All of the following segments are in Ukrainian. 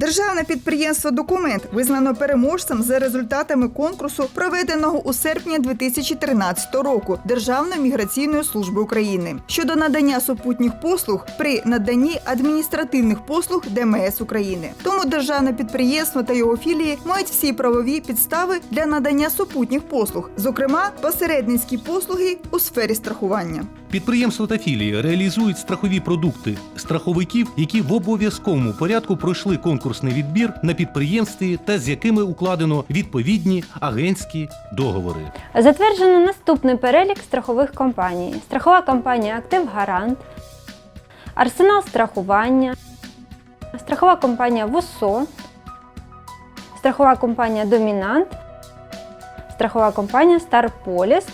Державне підприємство Документ визнано переможцем за результатами конкурсу, проведеного у серпні 2013 року Державної міграційної служби України щодо надання супутніх послуг при наданні адміністративних послуг ДМС України. Тому державне підприємство та його філії мають всі правові підстави для надання супутніх послуг, зокрема посередницькі послуги у сфері страхування. Підприємства та філії реалізують страхові продукти страховиків, які в обов'язковому порядку пройшли конкурсний відбір на підприємстві та з якими укладено відповідні агентські договори. Затверджено наступний перелік страхових компаній: страхова компанія Актив Гарант, Арсенал страхування, страхова компанія ВУСО, страхова компанія Домінант, страхова компанія Старполіс,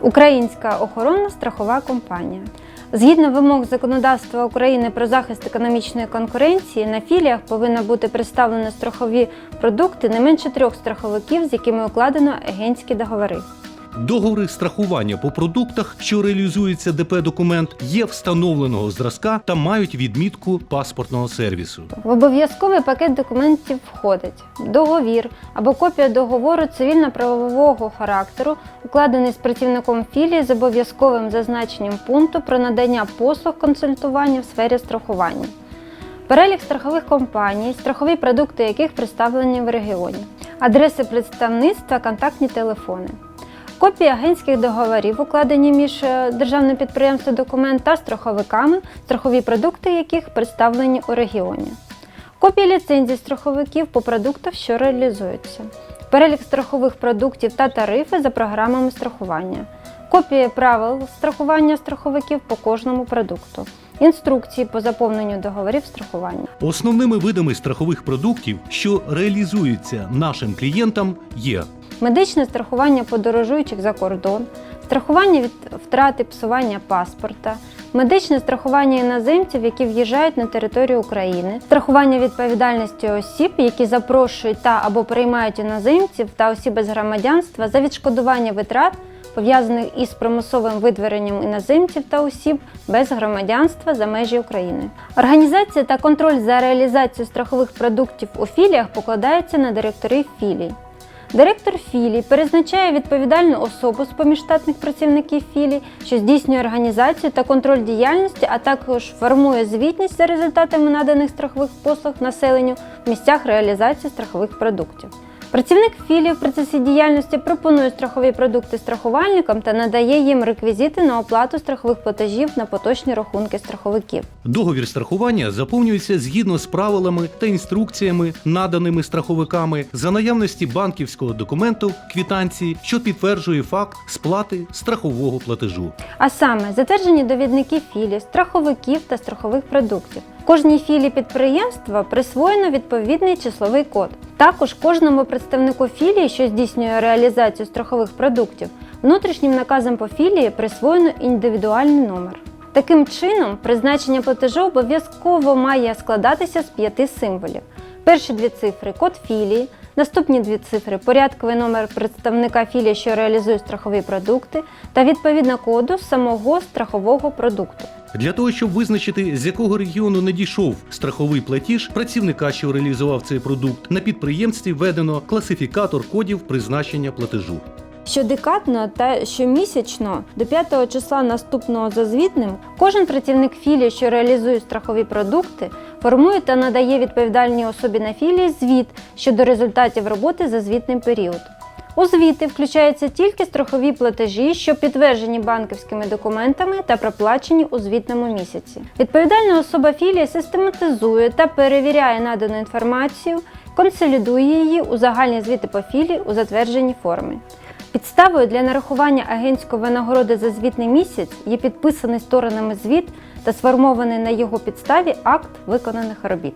Українська охоронна страхова компанія. Згідно вимог законодавства України про захист економічної конкуренції, на філіях повинно бути представлено страхові продукти не менше трьох страховиків, з якими укладено агентські договори. Договори страхування по продуктах, що реалізується ДП документ, є встановленого зразка та мають відмітку паспортного сервісу. В обов'язковий пакет документів входить договір або копія договору цивільно-правового характеру, укладений з працівником філії з обов'язковим зазначенням пункту про надання послуг консультування в сфері страхування. Перелік страхових компаній, страхові продукти яких представлені в регіоні, адреси представництва, контактні телефони. Копії агентських договорів, укладені між е, державним підприємством документ та страховиками, страхові продукти яких представлені у регіоні. Копії ліцензій страховиків по продуктах, що реалізуються. Перелік страхових продуктів та тарифи за програмами страхування. Копії правил страхування страховиків по кожному продукту. Інструкції по заповненню договорів страхування. Основними видами страхових продуктів, що реалізуються нашим клієнтам, є медичне страхування подорожуючих за кордон, страхування від втрати псування паспорта, медичне страхування іноземців, які в'їжджають на територію України, страхування відповідальності осіб, які запрошують та або приймають іноземців та осіб без громадянства за відшкодування витрат. Пов'язаних із примусовим видворенням іноземців та осіб без громадянства за межі України. Організація та контроль за реалізацією страхових продуктів у філіях покладається на директорів філій. Директор філії перезначає відповідальну особу з поміж штатних працівників філії, що здійснює організацію та контроль діяльності, а також формує звітність за результатами наданих страхових послуг населенню в місцях реалізації страхових продуктів. Працівник філії в процесі діяльності пропонує страхові продукти страхувальникам та надає їм реквізити на оплату страхових платежів на поточні рахунки страховиків. договір страхування заповнюється згідно з правилами та інструкціями, наданими страховиками, за наявності банківського документу квітанції, що підтверджує факт сплати страхового платежу. А саме затверджені довідники філій, страховиків та страхових продуктів. Кожній філії підприємства присвоєно відповідний числовий код. Також кожному представнику філії, що здійснює реалізацію страхових продуктів, внутрішнім наказом по філії присвоєно індивідуальний номер. Таким чином, призначення платежу обов'язково має складатися з п'яти символів. Перші дві цифри код філії, наступні дві цифри порядковий номер представника філії, що реалізує страхові продукти, та відповідно коду самого страхового продукту. Для того, щоб визначити, з якого регіону надійшов страховий платіж працівника, що реалізував цей продукт, на підприємстві введено класифікатор кодів призначення платежу. Щодекадно та щомісячно до 5 числа наступного за звітним кожен працівник філії, що реалізує страхові продукти, формує та надає відповідальній особі на філії звіт щодо результатів роботи за звітний період. У звіти включаються тільки страхові платежі, що підтверджені банківськими документами та проплачені у звітному місяці. Відповідальна особа філії систематизує та перевіряє надану інформацію, консолідує її у загальні звіти по філії у затвердженій формі. Підставою для нарахування агентської винагороди за звітний місяць є підписаний сторонами звіт та сформований на його підставі акт виконаних робіт.